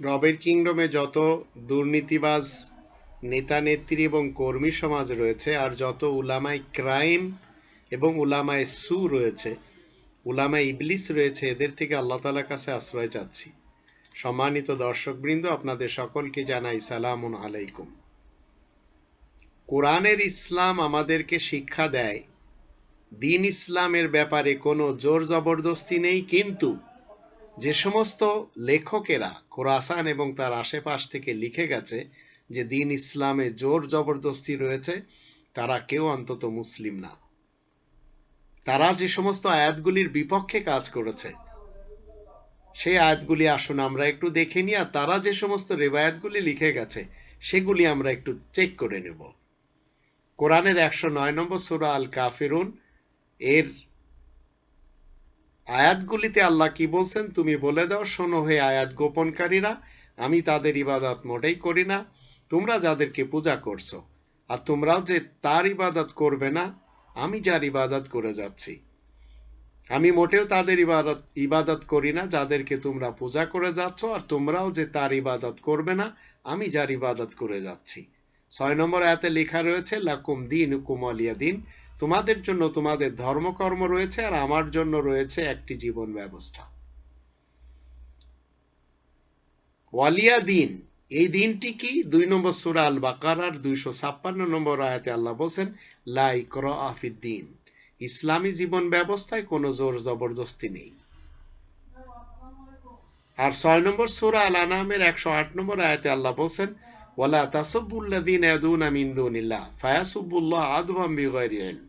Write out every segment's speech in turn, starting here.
রবের কিংডমে যত দুর্নীতিবাজ নেতা, নেত্রী এবং কর্মী সমাজ রয়েছে আর যত উলামাই ক্রাইম এবং উলামায় সু রয়েছে, উলামায় ইবলিস রয়েছে, এদের থেকে আল্লাহ তালার কাছে আশ্রয় চাচ্ছি। সম্মানিত দর্শকবৃন্দ, আপনাদের সকলকে জানাই সালামুন আলাইকুম। কোরআনের ইসলাম আমাদেরকে শিক্ষা দেয়। দিন ইসলামের ব্যাপারে কোনো জোর জবরদস্তি নেই, কিন্তু যে সমস্ত লেখকেরা কোরআসান এবং তার আশেপাশ থেকে লিখে গেছে যে দিন ইসলামে জোর জবরদস্তি রয়েছে, তারা কেউ অন্তত মুসলিম না। তারা যে সমস্ত আয়াতগুলির বিপক্ষে কাজ করেছে, সেই আয়াতগুলি আসুন আমরা একটু দেখে নিই, আর তারা যে সমস্ত রেবায়াতগুলি লিখে গেছে, সেগুলি আমরা একটু চেক করে নেব। কোরআনের একশো নয় নম্বর সুরা আল কাফিরুন এর আয়াতগুলিতে আল্লাহ কি বলছেন? তুমি বলে দাও, শোনো হে আয়াত গোপনকারীরা, আমি তাদের ইবাদত মোটেই করি না, তোমরা যাদেরকে পূজা করছ। আর তোমরাও যে তার ইবাদত করবে না, আমি যার ইবাদত করে যাচ্ছি। আমি মোটেও তাদের ইবাদত ইবাদত করি না, যাদেরকে তোমরা পূজা করে যাচ্ছ, আর তোমরাও যে তার ইবাদত করবে না, আমি যার ইবাদত করে যাচ্ছি। ছয় নম্বর আয়াতে লেখা রয়েছে, লাকুম দিন হুকুম আলিয়া দিন তোমাদের জন্য তোমাদের ধর্মকর্ম রয়েছে আর আমার জন্য রয়েছে একটি জীবন ব্যবস্থা। ওয়ালিয়া দিন, এই দিনটি কি? দুই নম্বর সুরা আল বাকারার দুইশো ছাপ্পান্ন নম্বর আয়াতে আল্লাহ বলছেন লাই কর আফিদ্দিন ইসলামী জীবন ব্যবস্থায় কোনো জোর জবরদস্তি নেই। আর ছয় নম্বর সুরা আল আনামের একশো আট নম্বর আয়াতে আল্লাহ বলছেন ওয়ালা তাসব্বুল্লাদিন ইয়াদুনা মিন দুনিল্লাহ ফায়াসুবুল্লাহ আদবাম বিগয়রি ইলম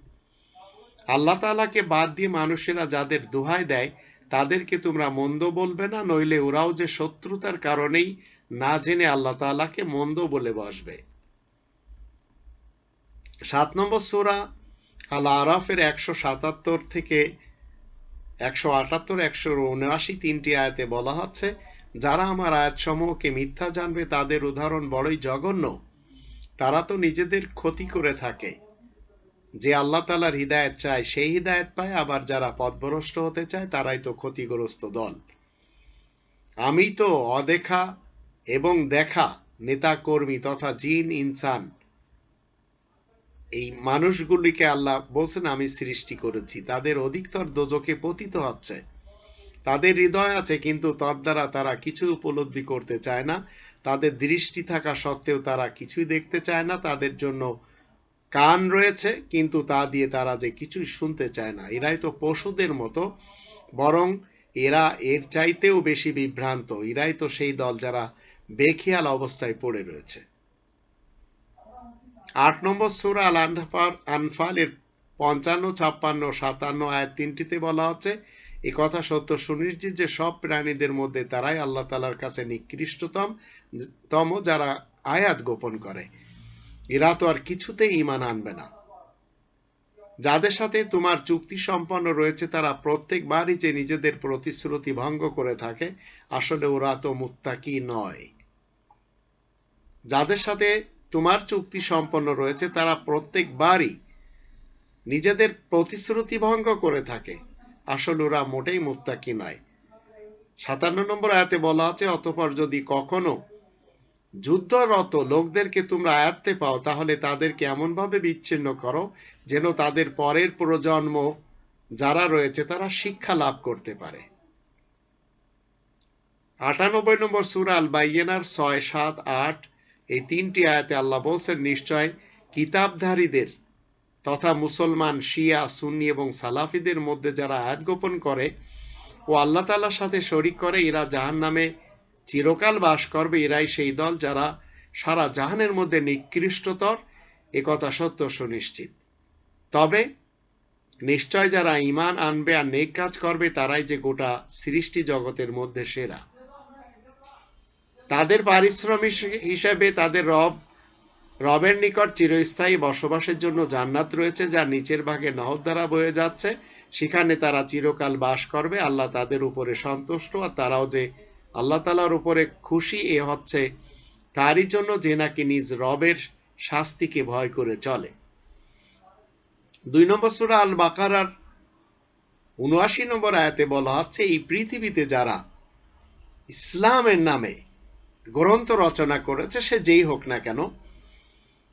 আল্লাহ তাআলাকে বাদ দিয়ে মানুষেরা যাদের দোহাই দেয়, তাদেরকে তোমরা মন্দ বলবে না, নইলে ওরাও যে শত্রুতার কারণেই না জেনে আল্লাহ তাআলাকে মন্দ বলে বসবে। সাত নম্বর সূরা আল আরাফের একশো সাতাত্তর থেকে একশো আটাত্তর, একশো উনআশি তিনটি আয়াতে বলা হচ্ছে যারা আমার আয়াতসমূহকে মিথ্যা জানবে, তাদের উদাহরণ বড়ই জঘন্য। তারা তো নিজেদের ক্ষতি করে থাকে। যে আল্লাহ তালার হৃদায়ত চায়, সেই হৃদায়ত পায়। আবার যারা পথভ্রষ্ট হতে চায়, তারাই তো ক্ষতিগ্রস্ত দল। আমি তো অদেখা এবং দেখা নেতা কর্মী তথা জিন, ইনসান। এই মানুষগুলিকে আল্লাহ বলছেন, আমি সৃষ্টি করেছি। তাদের অধিকতর দোজকে পতিত হচ্ছে। তাদের হৃদয় আছে, কিন্তু তদ্বারা তারা কিছু উপলব্ধি করতে চায় না। তাদের দৃষ্টি থাকা সত্ত্বেও তারা কিছুই দেখতে চায় না। তাদের জন্য কান রয়েছে, কিন্তু তা দিয়ে তারা যে কিছুই শুনতে চায় না। এরাই তো পশুদের মতো, বরং এরা এর চাইতেও বেশি বিভ্রান্ত। এরাই তো সেই দল যারা বেখিয়াল অবস্থায় পড়ে রয়েছে। আট নম্বর সুরা আল আনফার আনফালের পঞ্চান্ন, ছাপ্পান্ন, সাতান্ন আয়াত তিনটিতে বলা হচ্ছে এ কথা সত্য সুনিশ্চিত যে সব প্রাণীদের মধ্যে তারাই আল্লাহ তালার কাছে নিকৃষ্টতম, তম যারা আয়াত গোপন করে। এরা তো আর কিছুতেই ইমান আনবে না। যাদের সাথে তোমার চুক্তি সম্পন্ন রয়েছে, তারা প্রত্যেকবারই যে নিজেদের প্রতিশ্রুতি ভঙ্গ করে থাকে, আসলে ওরা তো মুত্তাকি নয়। যাদের সাথে তোমার চুক্তি সম্পন্ন রয়েছে, তারা প্রত্যেকবারই নিজেদের প্রতিশ্রুতি ভঙ্গ করে থাকে। আসলে ওরা মোটেই মুত্তাকি নয় সাতান্ন নম্বর আয়াতে বলা আছে, অতপর যদি কখনো যুদ্ধরত লোকদেরকে তোমরা আয়াত্তে পাও, তাহলে তাদেরকে এমনভাবে বিচ্ছিন্ন করো যেন তাদের পরের প্রজন্ম যারা রয়েছে, তারা শিক্ষা লাভ করতে পারে। আটানব্বই নম্বর সুরাল বাইয়েনার ছয়, সাত, আট, এই তিনটি আয়াতে আল্লাহ বলছেন, নিশ্চয় কিতাবধারীদের তথা মুসলমান, শিয়া, সুন্নি এবং সালাফিদের মধ্যে যারা আয়াত গোপন করে ও আল্লাহ তালার সাথে শরিক করে, এরা জাহান নামে চিরকাল বাস করবে। এরাই সেই দল যারা সারা জাহানের মধ্যে নিকৃষ্টতর। একথা সত্য, সুনিশ্চিত। তবে নিশ্চয় যারা ইমান আনবে আর নেক কাজ করবে, তারাই যে গোটা সৃষ্টি জগতের মধ্যে সেরা। তাদের পারিশ্রমিক হিসেবে তাদের রব রবের নিকট চিরস্থায়ী বসবাসের জন্য জান্নাত রয়েছে, যা নিচের ভাগে নহর দ্বারা বয়ে যাচ্ছে। সেখানে তারা চিরকাল বাস করবে, আল্লাহ তাদের উপরে সন্তুষ্ট, আর তারাও যে আল্লাহ তালার উপরে খুশি, এ হচ্ছে তারই জন্য যে নাকি নিজ রবের শাস্তিকে ভয় করে চলে। দুই নম্বর সুরা আল বাকারার উনআশি নম্বর আয়াতে বলা হচ্ছে এই পৃথিবীতে যারা ইসলামের নামে গ্রন্থ রচনা করেছে, সে যেই হোক না কেন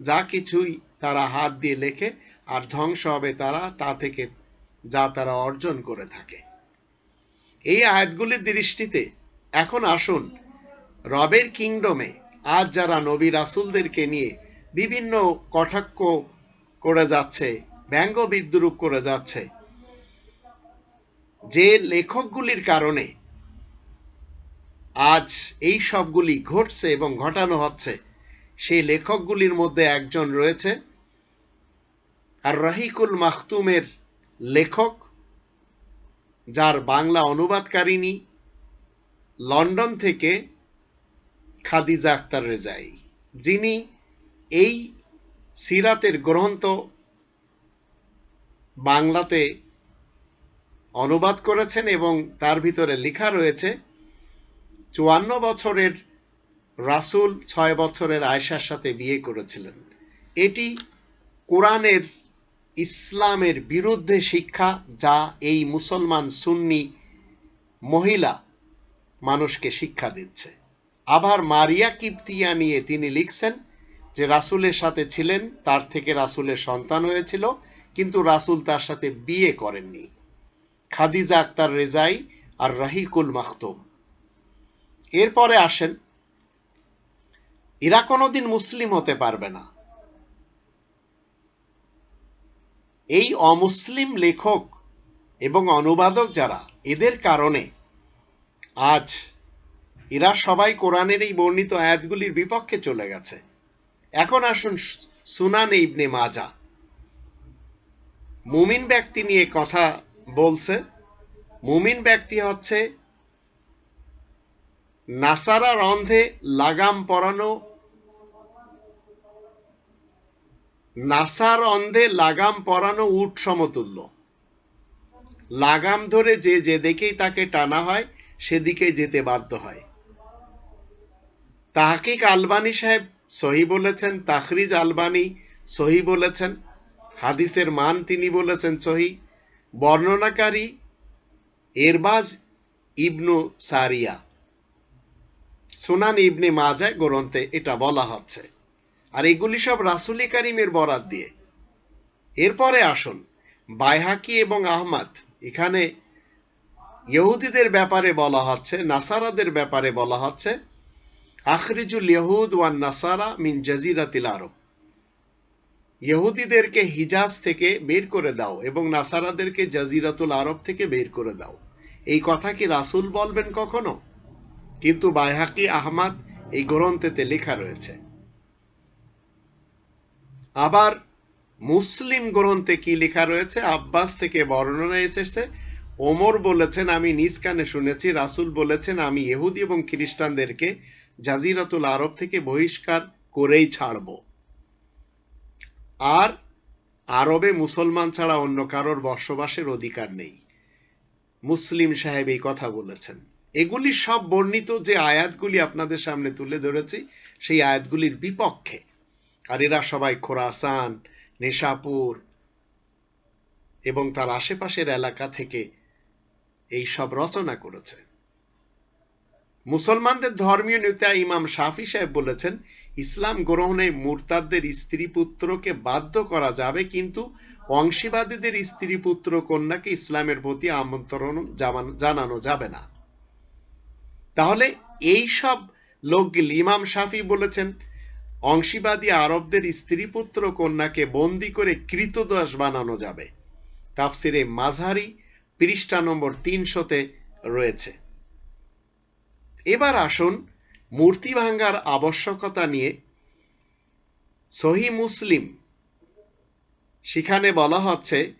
যা কিছুই তারা হাত দিয়ে লেখে আর ধ্বংস হবে তারা, তা থেকে যা তারা অর্জন করে থাকে। এই আয়াতগুলির দৃষ্টিতে এখন আসুন, রবের কিংডমে আজ যারা নবী রাসুলদেরকে নিয়ে বিভিন্ন কটাক্ষ করে যাচ্ছে, ব্যঙ্গ বিদ্রুপ করে যাচ্ছে, যে লেখকগুলির কারণে আজ এই সবগুলি ঘটছে এবং ঘটানো হচ্ছে সেই লেখকগুলির মধ্যে একজন রয়েছে। আর রাহিকুল মাহতুমের লেখক, যার বাংলা অনুবাদকারিনী লন্ডন থেকে খাদিজা আক্তার রেজাই। যিনি এই সিরাতের গ্রন্থ বাংলাতে অনুবাদ করেছেন এবং তার ভিতরে লেখা রয়েছে, চুয়ান্ন বছরের রাসুল ছয় বছরের আয়সার সাথে বিয়ে করেছিলেন। এটি কোরআনের ইসলামের বিরুদ্ধে শিক্ষা যা এই মুসলমান সুন্নি মহিলা মানুষকে শিক্ষা দিচ্ছে। আবার মারিয়া কিপ্তিয়া নিয়ে তিনি লিখছেন যে রাসুলের সাথে ছিলেন, তার থেকে রাসুলের সন্তান হয়েছিল, কিন্তু রাসুল তার সাথে বিয়ে করেননি। খাদিজা আক্তার রেজাই আর রাহিকুল মাহতুম এরপরে আসেন এরা কোনোদিন মুসলিম হতে পারবে না। এই অমুসলিম লেখক এবং অনুবাদক যারা, এদের কারণে আজ এরা সবাই কোরআনের এই বর্ণিত আয়াতগুলির বিপক্ষে চলে গেছে। এখন আসুন সুনান ইবনে মাজা। মুমিন ব্যক্তি নিয়ে কথা বলছে। মুমিন ব্যক্তি হচ্ছে নাসারা রন্ধে লাগাম পরানো নাসার অন্ধে লাগাম পরানো উট সমতুল্য। লাগাম ধরে যে যে দিকেই তাকে টানা হয় সেদিকে যেতে বাধ্য হয়। তাহকিক আলবানি সাহেব সহি বলেছেন, তাখরিজ আলবানি সহি বলেছেন, হাদিসের মান তিনি বলেছেন সহি, বর্ণনাকারী এরবাজ ইবনু সারিয়া। সুনান ইবনে মাজায় গ্রন্থে এটা বলা হচ্ছে। আর এগুলি সব রাসুলি কারিমের বরাত দিয়ে। এরপরে আসুন, বাইহাকি এবং আহমাদ। এখানে ইহুদিদের ব্যাপারে বলা হচ্ছে, নাসারাদের ব্যাপারে বলা হচ্ছে, আখরিজুল ইহুদ ওয়ান নাসারা মিন জাজিরাতিল আরব। ইহুদিদেরকে হিজাজ থেকে বের করে দাও এবং নাসারাদেরকে জাজিরাতুল আরব থেকে বের করে দাও। এই কথা কি রাসুল বলবেন কখনো? কিন্তু বাইহাকি, আহমাদ এই গ্রন্থেতে লেখা রয়েছে। আবার মুসলিম গ্রন্থে কি লেখা রয়েছে? আব্বাস থেকে বর্ণনা এসেছে, ওমর বলেছেন, আমি নিজ কানে শুনেছি, রাসুল বলেছেন, আমি ইহুদি এবং খ্রিস্টানদেরকে জাজিরাতুল আরব থেকে বহিষ্কার করেই ছাড়ব। আর আরবে মুসলমান ছাড়া অন্য কারোর বসবাসের অধিকার নেই। মুসলিম সাহেব এই কথা বলেছেন। এগুলি সব বর্ণিত যে আয়াতগুলি আপনাদের সামনে তুলে ধরেছি, সেই আয়াতগুলির বিপক্ষে। আর এরা সবাই খোরাসান, নেশাপুর এবং তার আশেপাশের এলাকা থেকে এই সব রচনা করেছে। মুসলমানদের ধর্মীয় নেতা ইমাম শাফি সাহেব বলেছেন, ইসলাম গ্রহণে মুরতাদদের স্ত্রী পুত্রকে বাধ্য করা যাবে, কিন্তু অংশীবাদীদের স্ত্রী পুত্র কন্যাকে ইসলামের প্রতি আমন্ত্রণ জানানো যাবে না। তাহলে এই সব লোকগুলি ইমাম শাফি বলেছেন অংশীবাদী আরবদের স্ত্রী পুত্র কন্যাকে বন্দি করে কৃতদাস বানানো যাবে। তাফসিরে মাঝারি পৃষ্ঠা নম্বর তিনশোতে রয়েছে। এবার আসুন মূর্তি ভাঙ্গার আবশ্যকতা নিয়ে। সহি মুসলিম, সেখানে বলা হচ্ছে,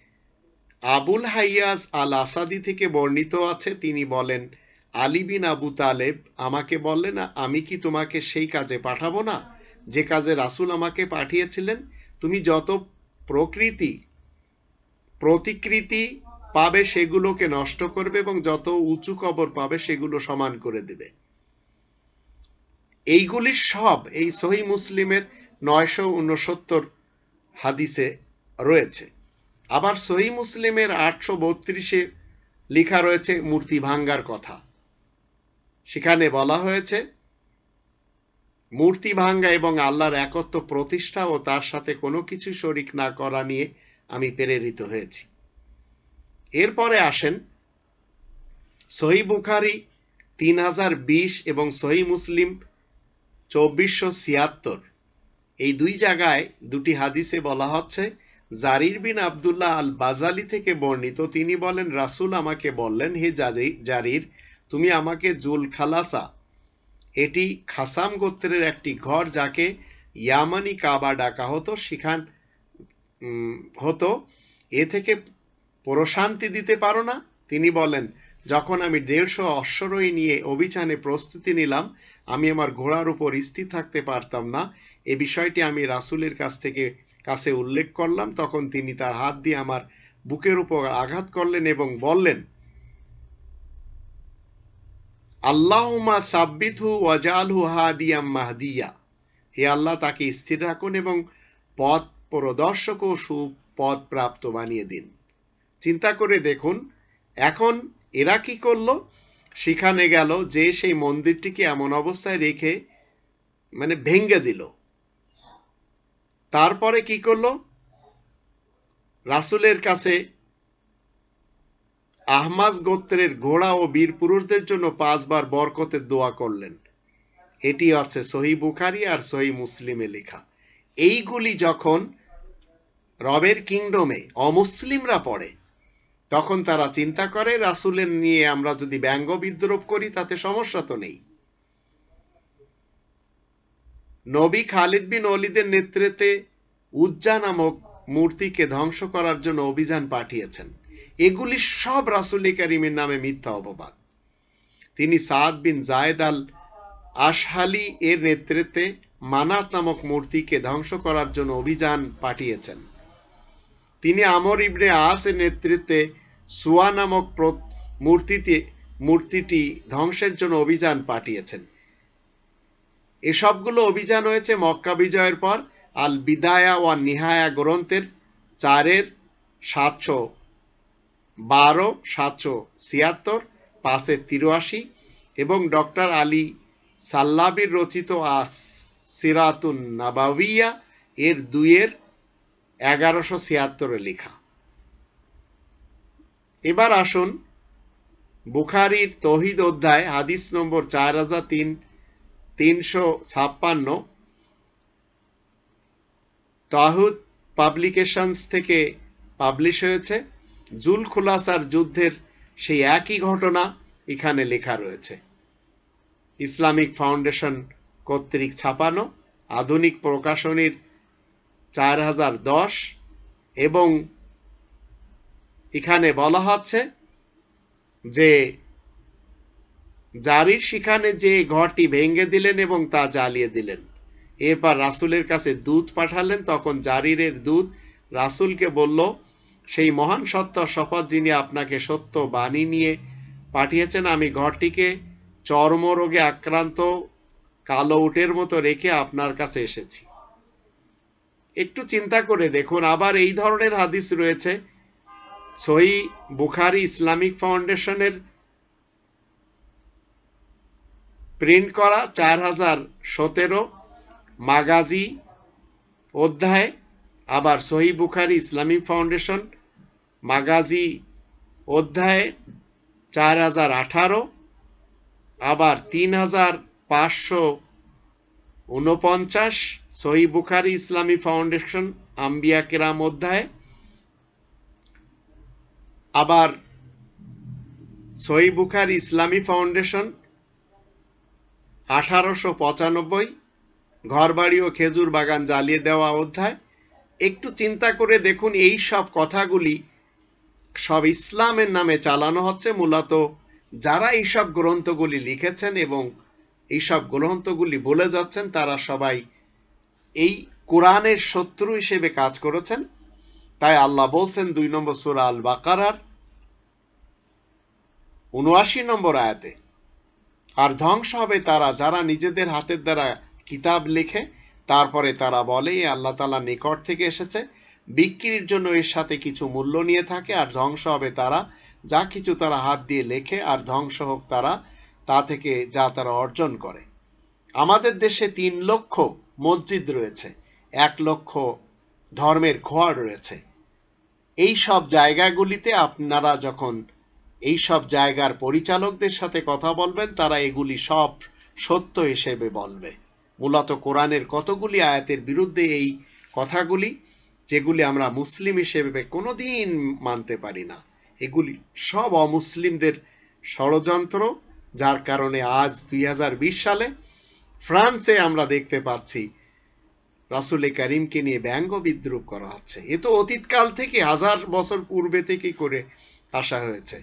আবুল হাইয়াজ আল আসাদি থেকে বর্ণিত আছে, তিনি বলেন, আলী বিন আবু তালেব আমাকে বললেন আমি কি তোমাকে সেই কাজে পাঠাবো না? যে কাজে রাসুল আমাকে পাঠিয়েছিলেন, তুমি যত প্রকৃতি, প্রতিকৃতি পাবে সেগুলোকে নষ্ট করবে এবং যত উঁচু কবর পাবে সেগুলো সমান করে দেবে। এইগুলি সব এই সহি মুসলিমের নয়শো উনসত্তর হাদিসে রয়েছে। আবার সহি মুসলিমের আটশো বত্রিশে লেখা রয়েছে মূর্তি ভাঙ্গার কথা। সেখানে বলা হয়েছে মূর্তি ভাঙ্গা এবং আল্লাহর একত্ব প্রতিষ্ঠা ও তার সাথে কোনো কিছু শরিক না করা নিয়ে আমি প্রেরিত হয়েছি। এরপরে আসেন সহি বুখারি তিন হাজার বিশ এবং সহি মুসলিম চব্বিশশো ছিয়াত্তর। এই দুই জায়গায় দুটি হাদিসে বলা হচ্ছে, জারির বিন আবদুল্লাহ আল বাজালি থেকে বর্ণিত, তিনি বলেন, রাসুল আমাকে বললেন, হে জারির, তুমি আমাকে জুল খালাসা এটি খাসাম গোত্রের একটি ঘর যাকে ইয়ামানি কাবা ডাকা হতো। সেখান হতো, এ থেকে প্রশান্তি দিতে পারো না? তিনি বলেন, যখন আমি দেড়শো অশ্বরোহী নিয়ে অভিযানে প্রস্তুতি নিলাম, আমি আমার ঘোড়ার উপর স্থির থাকতে পারতাম না। এ বিষয়টি আমি রাসুলের কাছ থেকে, কাছে উল্লেখ করলাম। তখন তিনি তার হাত দিয়ে আমার বুকের উপর আঘাত করলেন এবং বললেন আল্লাহুমা সাব্বিথু ওয়াজালহু হাদিয়াম মাহদিয়া। হে আল্লাহ, তাকে স্থির রাখুন এবং পথ প্রদর্শক ও সুপথ প্রাপ্ত বানিয়ে দিন। চিন্তা করে দেখুন, এখন এরা কি করল? সেখানে গেল যে সেই মন্দিরটিকে এমন অবস্থায় রেখে মানে ভেঙ্গে দিল। তারপরে কি করল? রাসুলের কাছে আহমাজ গোত্রের ঘোড়া ও বীর পুরুষদের জন্য পাঁচবার বরকতের দোয়া করলেন। এটি আছে সহি বুখারি আর সহি মুসলিমে লেখা। এইগুলি যখন রবের কিংডমে অমুসলিমরা পড়ে, তখন তারা চিন্তা করে, রাসুলের নিয়ে আমরা যদি ব্যঙ্গ বিদ্রোপ করি, তাতে সমস্যা তো নেই। নবী খালিদ বিন অলিদের নেতৃত্বে উজ্জা নামক মূর্তিকে ধ্বংস করার জন্য অভিযান পাঠিয়েছেন। এগুলি সব রাসুল করিমের নামে মিথ্যা অপবাদ। তিনি সাদ বিন জায়দ আল আশহালি এর নেতৃত্বে মানাত নামক মূর্তিকে ধ্বংস করার জন্য অভিযান পাঠিয়েছেন। তিনি আমর ইবনে আস এর নেতৃত্বে সুয়া নামক মূর্তিতে মূর্তিটি ধ্বংসের জন্য অভিযান পাঠিয়েছেন। এসবগুলো অভিযান হয়েছে মক্কা বিজয়ের পর। আল বিদায়া ও নিহায়া গ্রন্থের চারের সাতশো বারো, সাতশো ছিয়াত্তর, পাঁচে তিরাশি এবং ডক্টর আলী সাল্লাবির রচিত সিরাতুন নাবাবিয়া এর দুইয়ের এগারোশো ছিয়াত্তরে লেখা। এবার আসুন বুখারির তহিদ অধ্যায়, হাদিস নম্বর চার হাজার তিন, তিনশো ছাপ্পান্ন। তাহুদ পাবলিকেশনস থেকে পাবলিশ হয়েছে। জুল খুলাসার যুদ্ধের সেই একই ঘটনা এখানে লেখা রয়েছে। ইসলামিক ফাউন্ডেশন কর্তৃক ছাপানো, আধুনিক প্রকাশনীর চার হাজার দশ এবং এখানে বলা হচ্ছে যে জারির সেখানে যে ঘরটি ভেঙে দিলেন এবং তা জ্বালিয়ে দিলেন। এরপর রাসুলের কাছে দুধ পাঠালেন, তখন জারিরের দুধ রাসুলকে বলল সেই মহান সত্য শপথ যিনি আপনাকে সত্য বাণী নিয়ে পাঠিয়েছেন, আমি ঘরটিকে চর্মরোগে আক্রান্ত কালো উটের মতো রেখে আপনার কাছে এসেছি। একটু চিন্তা করে দেখুন, আবার এই ধরনের হাদিস রয়েছে। সহি বুখারি ইসলামিক ফাউন্ডেশনের প্রিন্ট করা চার হাজার সতেরো মাগাজি অধ্যায়, আবার সহি বুখারি ইসলামিক ফাউন্ডেশন মাগাজি অধ্যায় চার হাজার আঠারো, আবার তিন হাজার পাঁচশো উনপঞ্চাশ, সহি বুখারি ইসলামী ফাউন্ডেশন আম্বিয়া কেরাম অধ্যায়, আবার সহি বুখারি ইসলামী ফাউন্ডেশন আঠারোশো পঁচানব্বই, ঘরবাড়ি ও খেজুর বাগান জ্বালিয়ে দেওয়া অধ্যায়। একটু চিন্তা করে দেখুন, এই সব কথাগুলি সব ইসলামের নামে চালানো হচ্ছে মূলত যারা এইসব গ্রন্থগুলি লিখেছেন এবং এইসব গ্রন্থগুলি বলে যাচ্ছেন, তারা সবাই এই কোরআনের শত্রু হিসেবে কাজ করেছেন। তাই আল্লাহ বলছেন দুই নম্বর সুরা আল বাকারার উনআশি নম্বর আয়াতে, আর ধ্বংস হবে তারা যারা নিজেদের হাতের দ্বারা কিতাব লিখে, তারপরে তারা বলে আল্লাহ তালা নিকট থেকে এসেছে বিক্রির জন্য এর সাথে কিছু মূল্য নিয়ে থাকে আর ধ্বংস হবে তারা, যা কিছু তারা হাত দিয়ে লেখে আর ধ্বংস হোক তারা, তা থেকে যা তারা অর্জন করে। আমাদের দেশে তিন লক্ষ মসজিদ রয়েছে, এক লক্ষ ধর্মের খোয়ার রয়েছে। এই সব জায়গাগুলিতে আপনারা যখন এই সব জায়গার পরিচালকদের সাথে কথা বলবেন, তারা এগুলি সব সত্য হিসেবে বলবে। মূলত কোরআনের কতগুলি আয়াতের বিরুদ্ধে এই কথাগুলি যেগুলি আমরা মুসলিম হিসেবে কোনোদিন মানতে পারি না। এগুলি সব অমুসলিমদের ষড়যন্ত্র, যার কারণে আজ দুই সালে ফ্রান্সে আমরা দেখতে পাচ্ছি রাসুল করিমকে নিয়ে ব্যঙ্গ বিদ্রুপ করা হচ্ছে। এ তো অতীতকাল থেকে হাজার বছর পূর্বে থেকে করে আসা হয়েছে।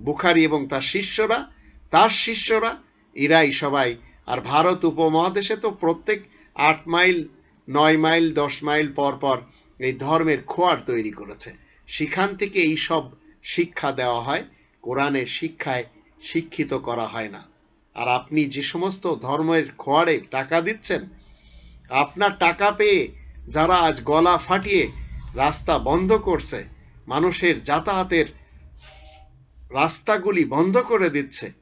বুখারি এবং তার শিষ্যরা তার শিষ্যরা, এরাই সবাই। আর ভারত উপমহাদেশে তো প্রত্যেক আট মাইল, নয় মাইল, দশ মাইল পর পর এই ধর্মের খোয়ার তৈরি করেছে। সেখান থেকে এই সব শিক্ষা দেওয়া হয়, কোরআনের শিক্ষায় শিক্ষিত করা হয় না। আর আপনি যে সমস্ত ধর্মের খোয়ারে টাকা দিচ্ছেন, আপনার টাকা পেয়ে যারা আজ গলা ফাটিয়ে রাস্তা বন্ধ করছে, মানুষের যাতায়াতের রাস্তাগুলি বন্ধ করে দিচ্ছে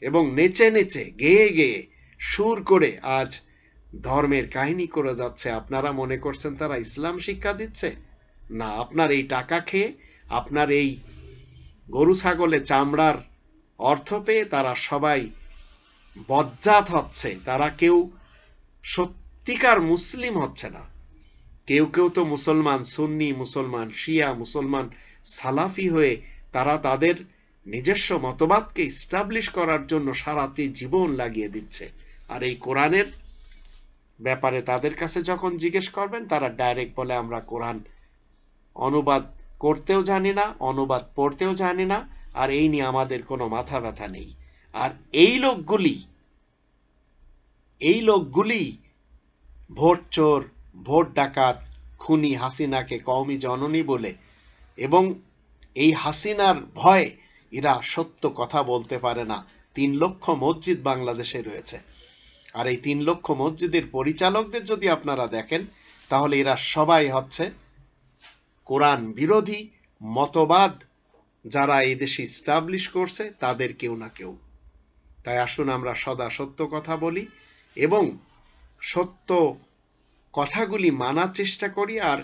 এবং নেচে নেচে গেয়ে গেয়ে সুর করে আজ ধর্মের কাহিনী করে যাচ্ছে। আপনারা মনে করছেন তারা ইসলাম শিক্ষা দিচ্ছে? না, আপনার এই টাকা খেয়ে আপনার এই গরু ছাগলে চামড়ার অর্থ পেয়ে তারা সবাই বজ্জাত হচ্ছে। তারা কেউ সত্যিকার মুসলিম হচ্ছে না। কেউ কেউ তো মুসলমান সুন্নি, মুসলমান শিয়া, মুসলমান সালাফি হয়ে তারা তাদের নিজস্ব মতবাদকে ইস্টাবলিশ করার জন্য সারাটি জীবন লাগিয়ে দিচ্ছে। আর এই কোরআনের ব্যাপারে তাদের কাছে যখন জিজ্ঞেস করবেন, তারা ডাইরেক্ট বলে, আমরা কোরআন অনুবাদ করতেও জানি না, অনুবাদ পড়তেও জানি না, আর এই নিয়ে আমাদের কোনো মাথা ব্যথা নেই। আর এই লোকগুলি এই লোকগুলি ভোট চোর, ভোট ডাকাত, খুনি হাসিনাকে কওমি জননী বলে এবং এই হাসিনার ভয়ে এরা সত্য কথা বলতে পারে না। তিন লক্ষ মসজিদ বাংলাদেশে রয়েছে। আর এই তিন লক্ষ মসজিদের পরিচালকদের যদি আপনারা দেখেন, তাহলে এরা সবাই হচ্ছে কোরআন বিরোধী, মতবাদ যারা এই দেশে ইস্টাবলিশ করছে, তাদের কেউ না কেউ। তাই আসুন আমরা সদা সত্য কথা বলি এবং সত্য কথাগুলি মানার চেষ্টা করি আর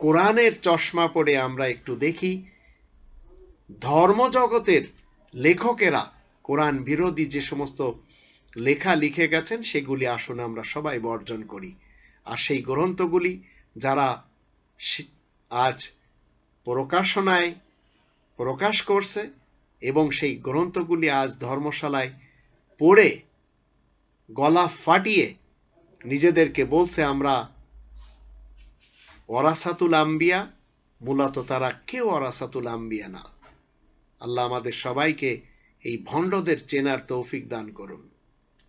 কোরআনের চশমা পড়ে আমরা একটু দেখি, ধর্মজগতের লেখকেরা কোরআন বিরোধী যে সমস্ত লেখা লিখে গেছেন, সেগুলি আসুন আমরা সবাই বর্জন করি। আর সেই গ্রন্থগুলি যারা আজ প্রকাশনায় প্রকাশ করছে এবং সেই গ্রন্থগুলি আজ ধর্মশালায় পড়ে গলা ফাটিয়ে নিজেদেরকে বলছে আমরা ওরাসাতুল আম্বিয়া, মূলত তারা কেউ ওরাসাতুল আম্বিয়া না। আল্লাহ আমাদের সবাইকে এই ভণ্ডদের চেনার তৌফিক দান করুন।